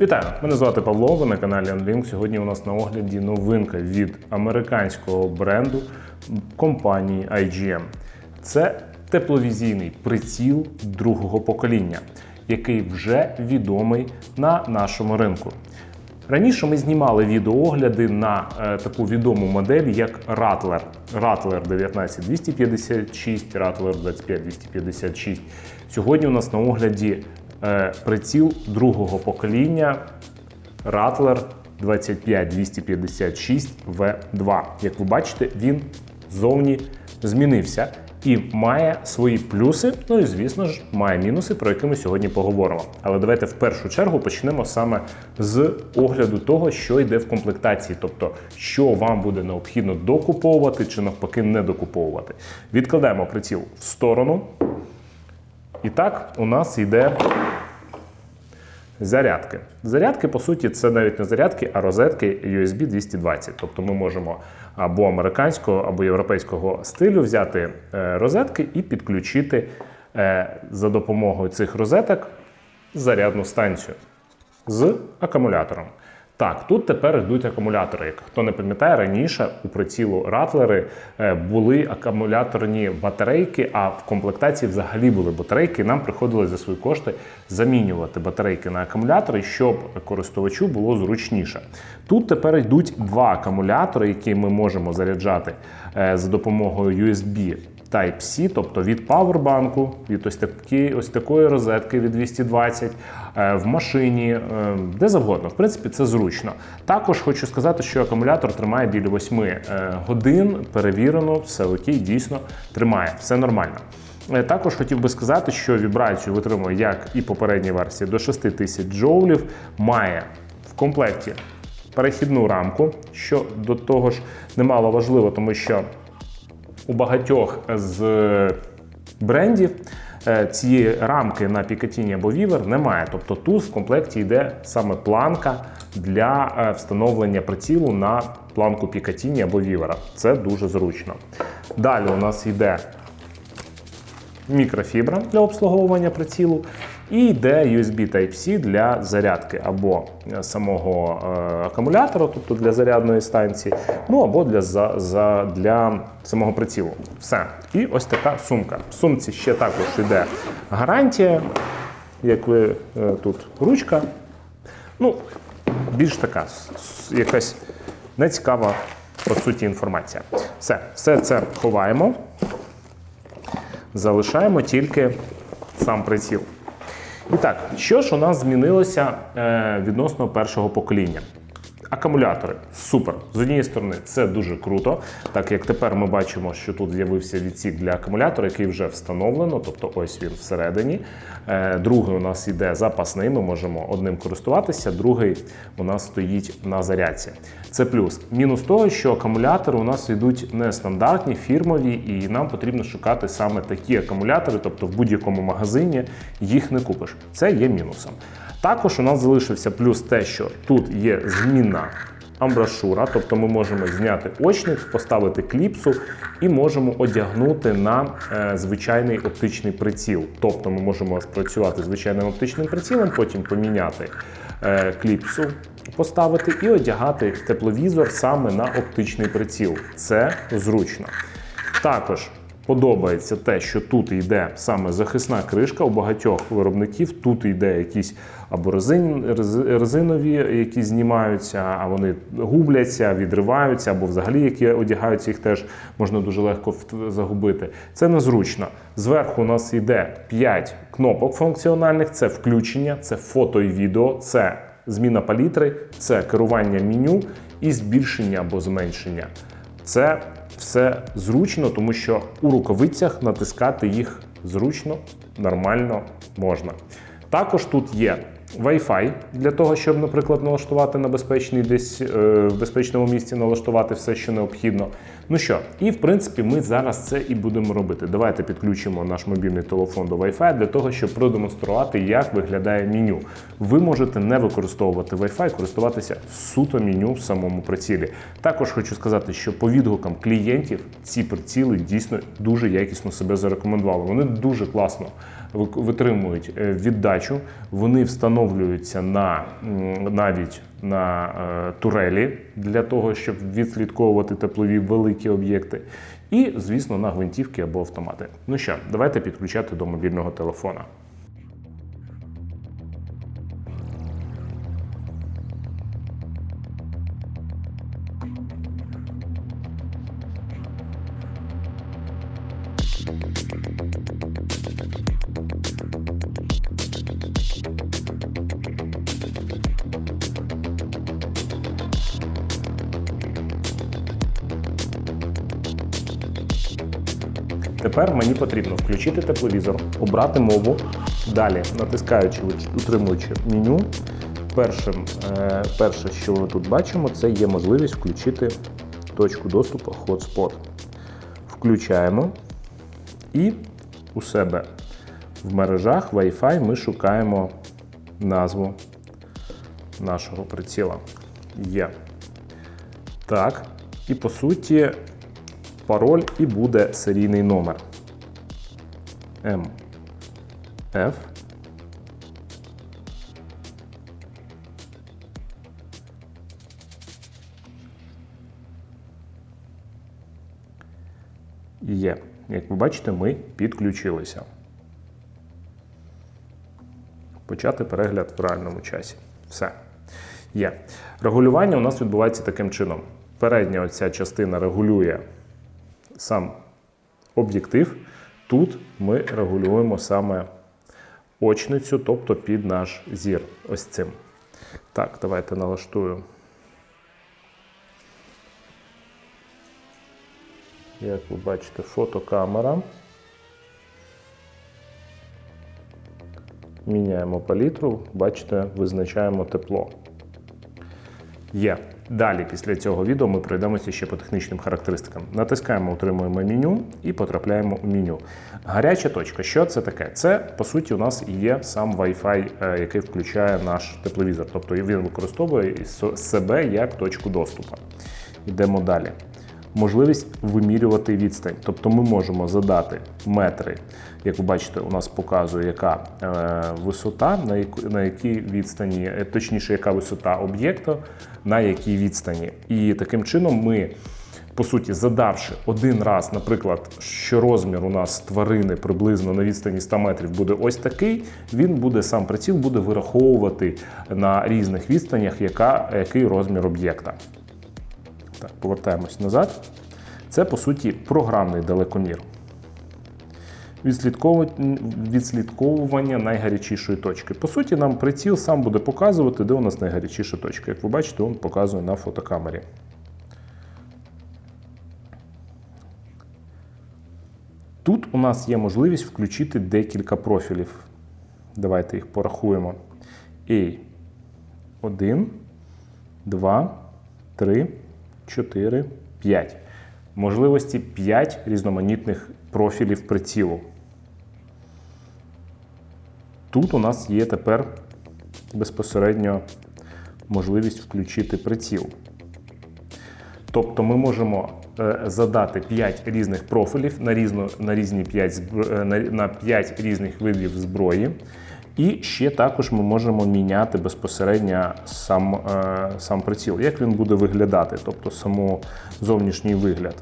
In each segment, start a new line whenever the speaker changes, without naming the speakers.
Вітаю! Мене звати Павло. Ви на каналі Unlink. Сьогодні у нас на огляді новинка від американського бренду компанії IGM. Це тепловізійний приціл другого покоління, який вже відомий на нашому ринку. Раніше ми знімали відеоогляди на е, таку відому модель, як Rattler. Rattler 19256, Rattler 25256. Сьогодні у нас на огляді е, приціл другого покоління Rattler 25256 V2. Як ви бачите, він зовні змінився і має свої плюси. Ну і звісно ж має мінуси, про які ми сьогодні поговоримо. Але давайте в першу чергу почнемо саме з огляду того, що йде в комплектації, тобто що вам буде необхідно докуповувати чи навпаки не докуповувати. Відкладаємо приціл в сторону. І так, у нас йде зарядки. Зарядки, по суті, це навіть не зарядки, а розетки USB 220. Тобто ми можемо або американського, або європейського стилю взяти е, розетки і підключити е, за допомогою цих розеток зарядну станцію з акумулятором. Так, тут тепер йдуть акумулятори. Як хто не пам'ятає, раніше у прицілу Ратлери е, були акумуляторні батарейки, а в комплектації взагалі були батарейки. Нам приходилось за свої кошти замінювати батарейки на акумулятори, щоб користувачу було зручніше. Тут тепер йдуть два акумулятори, які ми можемо заряджати е, за допомогою USB Type-C, тобто від павербанку, від ось, такі, ось такої розетки від 220, е, в машині, е, де завгодно. В принципі, це зручно. Також хочу сказати, що акумулятор тримає біля 8 е, годин. Перевірено, все окей, дійсно тримає, все нормально. Також хотів би сказати, що вібрацію витримує, як і попередній версії, до 6000 джоулів, має в комплекті перехідну рамку, що до того ж немало важливо, тому що у багатьох з брендів е, цієї рамки на Picatinny або Viver немає. Тобто тут в комплекті йде саме планка для е, встановлення прицілу на планку Picatinny або Viver. Це дуже зручно. Далі у нас йде мікрофібра для обслуговування прицілу, і йде USB Type-C для зарядки або самого е, акумулятора, тобто для зарядної станції, ну або для, за, за, для самого прицілу. Все. І ось така сумка. В сумці ще також йде гарантія, як ви е, тут ручка. Ну, більш така якась нецікава по суті інформація. Все, все це ховаємо залишаємо тільки сам приціл. І так, що ж у нас змінилося е, відносно першого покоління? Акумулятори супер. З однієї сторони, це дуже круто, так як тепер ми бачимо, що тут з'явився відсік для акумулятора, який вже встановлено, тобто ось він всередині. Е, Другий у нас йде запасний, ми можемо одним користуватися, другий у нас стоїть на зарядці. Це плюс. Мінус того, що акумулятори у нас йдуть нестандартні, фірмові, і нам потрібно шукати саме такі акумулятори, тобто в будь-якому магазині їх не купиш. Це є мінусом. Також у нас залишився плюс те, що тут є змінна амбрашура, тобто ми можемо зняти очник, поставити кліпсу і можемо одягнути на е, звичайний оптичний приціл. Тобто ми можемо спрацювати звичайним оптичним прицілом, потім поміняти е, кліпсу, поставити і одягати тепловізор саме на оптичний приціл. Це зручно. Також подобається те, що тут йде саме захисна кришка у багатьох виробників. Тут йде якісь або резин, резинові, які знімаються, а вони губляться, відриваються, або взагалі які одягаються, їх теж можна дуже легко загубити. Це незручно. Зверху у нас йде 5 кнопок функціональних: це включення, це фото і відео, це зміна палітри, це керування меню і збільшення або зменшення. Це все зручно, тому що у рукавицях натискати їх зручно, нормально можна. Також тут є Wi-Fi для того, щоб, наприклад, налаштувати на безпечний десь е, в безпечному місці налаштувати все, що необхідно. Ну що, і в принципі, ми зараз це і будемо робити. Давайте підключимо наш мобільний телефон до Wi-Fi для того, щоб продемонструвати, як виглядає меню. Ви можете не використовувати Wi-Fi, користуватися суто меню в самому прицілі. Також хочу сказати, що по відгукам клієнтів ці приціли дійсно дуже якісно себе зарекомендували. Вони дуже класно витримують е, віддачу, вони встановлюються на навіть на е, турелі для того, щоб відслідковувати теплові великі об'єкти, і, звісно, на гвинтівки або автомати. Ну що, давайте підключати до мобільного телефона. Тепер мені потрібно включити тепловізор, обрати мову. Далі, натискаючи, утримуючи меню, першим, е, перше, що ми тут бачимо, це є можливість включити точку доступу Hotspot. Включаємо і у себе в мережах Wi-Fi ми шукаємо назву нашого приціла. Є. Так. І по суті, пароль і буде серійний номер. М. Ф. Є. Як ви бачите, ми підключилися. Почати перегляд в реальному часі. Все. Є. Регулювання у нас відбувається таким чином. Передня оця частина регулює сам об'єктив. Тут ми регулюємо саме очницю, тобто під наш зір. Ось цим. Так, давайте налаштую. Як ви бачите, фотокамера. Міняємо палітру, бачите, визначаємо тепло. Є. Далі, після цього відео, ми пройдемося ще по технічним характеристикам. Натискаємо, утримуємо меню і потрапляємо у меню. Гаряча точка. Що це таке? Це, по суті, у нас є сам Wi-Fi, е, який включає наш тепловізор. Тобто він використовує себе як точку доступу. Йдемо далі. Можливість вимірювати відстань. Тобто ми можемо задати метри. Як ви бачите, у нас показує, яка е, висота, на, якій відстані, е, точніше, яка висота об'єкта, на якій відстані. І таким чином ми, по суті, задавши один раз, наприклад, що розмір у нас тварини приблизно на відстані 100 метрів буде ось такий, він буде сам приціл буде вираховувати на різних відстанях, яка, який розмір об'єкта. Так, повертаємось назад. Це, по суті, програмний далекомір. Відслідковування- найгарячішої точки. По суті, нам приціл сам буде показувати, де у нас найгарячіша точка. Як ви бачите, він показує на фотокамері. Тут у нас є можливість включити декілька профілів. Давайте їх порахуємо. A. 1, 2, 3, 4, 5. Можливості 5 різноманітних профілів прицілу. Тут у нас є тепер безпосередньо можливість включити приціл. Тобто ми можемо е, задати 5 різних профілів на, різно, на, різні 5, збро- е, на 5 різних видів зброї. І ще також ми можемо міняти безпосередньо сам, е, сам приціл, як він буде виглядати, тобто само зовнішній вигляд.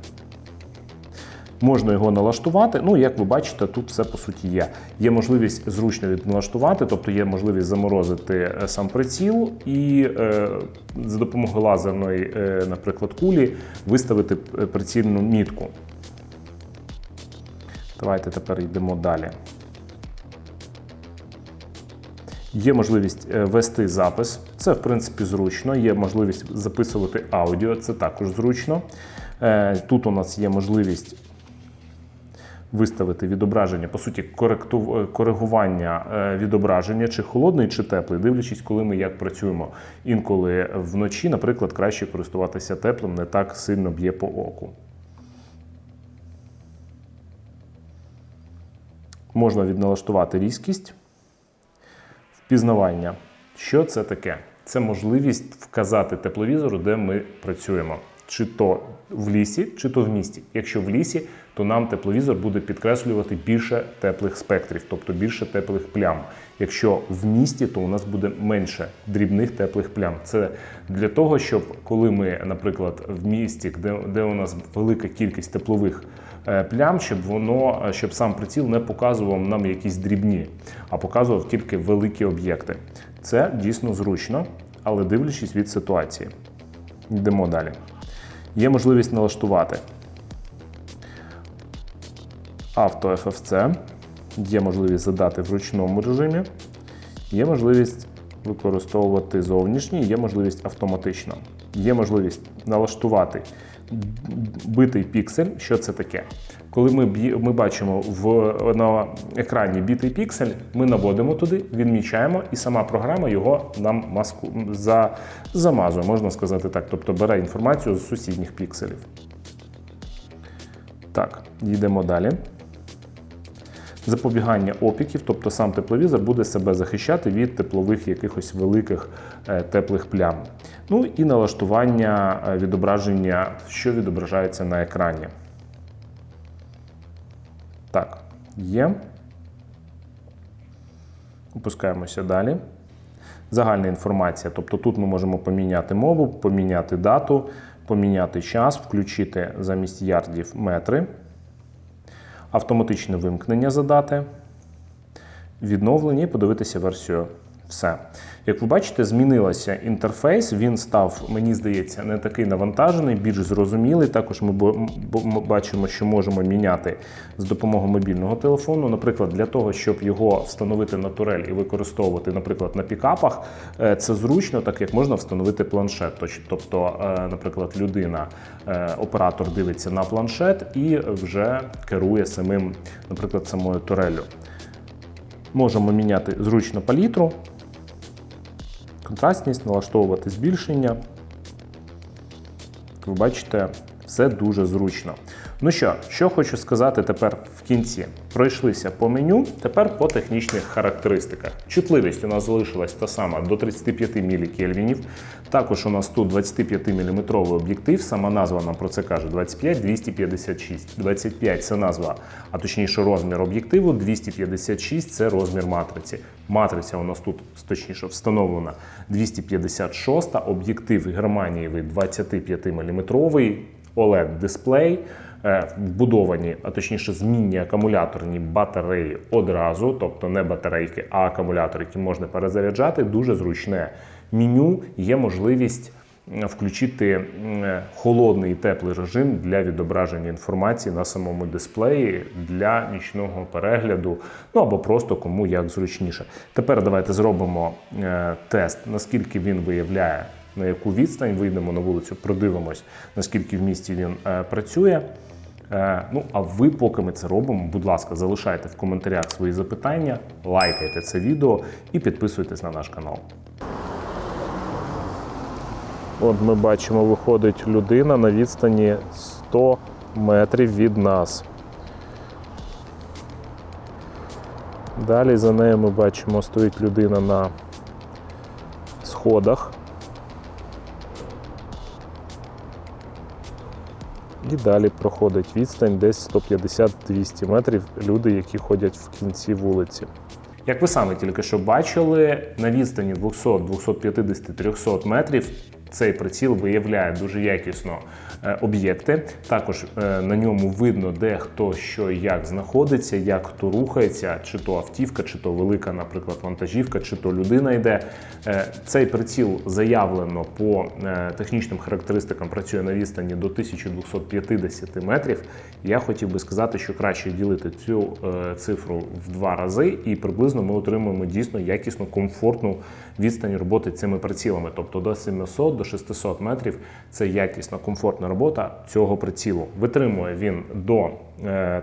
Можна його налаштувати. Ну, як ви бачите, тут все по суті є. Є можливість зручно відналаштувати, тобто є можливість заморозити е, сам приціл і е, за допомогою лазерної, е, наприклад, кулі виставити е, прицільну мітку. Давайте тепер йдемо далі. Є можливість е, вести запис, це в принципі зручно. Є можливість записувати аудіо, це також зручно. Е, тут у нас є можливість виставити відображення, по суті, е, коригування відображення, чи холодний, чи теплий, дивлячись, коли ми як працюємо. Інколи вночі, наприклад, краще користуватися теплим, не так сильно б'є по оку. Можна відналаштувати різкість впізнавання. Що це таке? Це можливість вказати тепловізору, де ми працюємо. Чи то в лісі, чи то в місті. Якщо в лісі, то нам тепловізор буде підкреслювати більше теплих спектрів, тобто більше теплих плям. Якщо в місті, то у нас буде менше дрібних теплих плям. Це для того, щоб коли ми, наприклад, в місті, де, де у нас велика кількість теплових е, плям, щоб воно, е, щоб сам приціл не показував нам якісь дрібні, а показував тільки великі об'єкти. Це дійсно зручно, але дивлячись від ситуації. Йдемо далі. Є можливість налаштувати авто FFC, є можливість задати в ручному режимі, є можливість використовувати зовнішній, є можливість автоматично. Є можливість налаштувати битий піксель. Що це таке? Коли ми, ми бачимо в, на екрані бітий піксель, ми наводимо туди, відмічаємо, і сама програма його нам маску, за, замазує, можна сказати так. Тобто бере інформацію з сусідніх пікселів. Так, йдемо далі. Запобігання опіків, тобто сам тепловізор буде себе захищати від теплових якихось великих е, теплих плям. Ну і налаштування е, відображення, що відображається на екрані. Так, є. Опускаємося далі. Загальна інформація. Тобто тут ми можемо поміняти мову, поміняти дату, поміняти час, включити замість ярдів метри, автоматичне вимкнення задати, відновлення і подивитися версію. Все. Як ви бачите, змінилося інтерфейс. Він став, мені здається, не такий навантажений, більш зрозумілий. Також ми бачимо, що можемо міняти з допомогою мобільного телефону. Наприклад, для того, щоб його встановити на турель і використовувати, наприклад, на пікапах, е, це зручно, так як можна встановити планшет. Тобто, е, наприклад, людина, е, оператор дивиться на планшет і вже керує самим, наприклад, самою туреллю. Можемо міняти зручно палітру, контрастність, налаштовувати збільшення. Ви бачите, все дуже зручно. Ну що, що хочу сказати тепер в кінці. Пройшлися по меню, тепер по технічних характеристиках. Чутливість у нас залишилась та сама до 35 мілікельвінів. Також у нас тут 25 мм об'єктив. Сама назва нам про це каже 25-256. 25 це назва, а точніше розмір об'єктиву, 256 це розмір матриці. Матриця у нас тут точніше встановлена 256, об'єктив германієвий 25 мм, OLED дисплей. Е, Вбудовані, а точніше, змінні акумуляторні батареї одразу, тобто не батарейки, а акумулятори, які можна перезаряджати. Дуже зручне меню. Є можливість включити холодний і теплий режим для відображення інформації на самому дисплеї для нічного перегляду, ну або просто кому як зручніше. Тепер давайте зробимо е, тест, наскільки він виявляє на яку відстань вийдемо на вулицю, продивимось, наскільки в місті він е, працює. Е, ну, а ви, поки ми це робимо, будь ласка, залишайте в коментарях свої запитання, лайкайте це відео і підписуйтесь на наш канал. От ми бачимо, виходить людина на відстані 100 метрів від нас. Далі за нею ми бачимо, стоїть людина на сходах. І далі проходить відстань десь 150-200 метрів люди, які ходять в кінці вулиці. Як ви саме тільки що бачили, на відстані 200, 250, 300 метрів цей приціл виявляє дуже якісно е, об'єкти. Також е, на ньому видно, де хто що як знаходиться, як хто рухається, чи то автівка, чи то велика, наприклад, вантажівка, чи то людина йде. Е, Цей приціл заявлено по технічним характеристикам працює на відстані до 1250 метрів. Я хотів би сказати, що краще ділити цю цифру в два рази, і приблизно ми отримуємо дійсно якісну, комфортну відстань роботи цими прицілами. Тобто до 700 до 600 метрів це якісна, комфортна робота цього прицілу. Витримує він до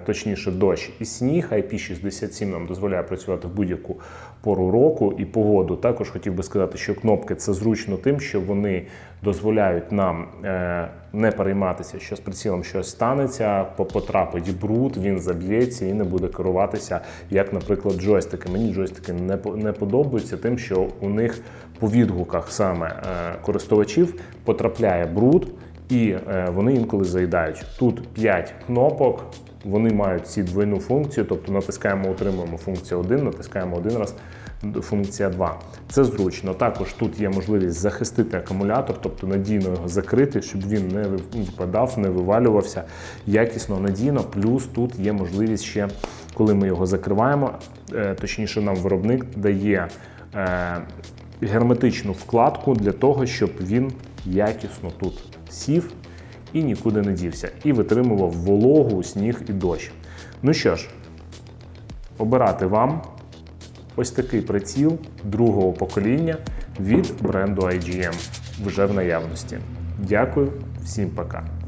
точніше дощ і сніг. IP67 нам дозволяє працювати в будь-яку пору року і погоду. Також хотів би сказати, що кнопки це зручно тим, що вони дозволяють нам е, не перейматися, що з прицілом щось станеться, по- потрапить бруд, він заб'ється і не буде керуватися, як, наприклад, джойстики. Мені джойстики не подобаються тим, що у них по відгуках саме е, користувачів потрапляє бруд, і е, вони інколи заїдають. Тут 5 кнопок. Вони мають ці двойну функцію, тобто натискаємо, утримуємо функцію 1, натискаємо один раз функція 2. Це зручно. Також тут є можливість захистити акумулятор, тобто надійно його закрити, щоб він не випадав, не вивалювався якісно, надійно. Плюс тут є можливість ще, коли ми його закриваємо, е, точніше, нам виробник дає е, герметичну вкладку для того, щоб він якісно тут сів і нікуди не дівся, і витримував вологу, сніг і дощ. Ну що ж, обирати вам ось такий приціл другого покоління від бренду IGM вже в наявності. Дякую, всім пока.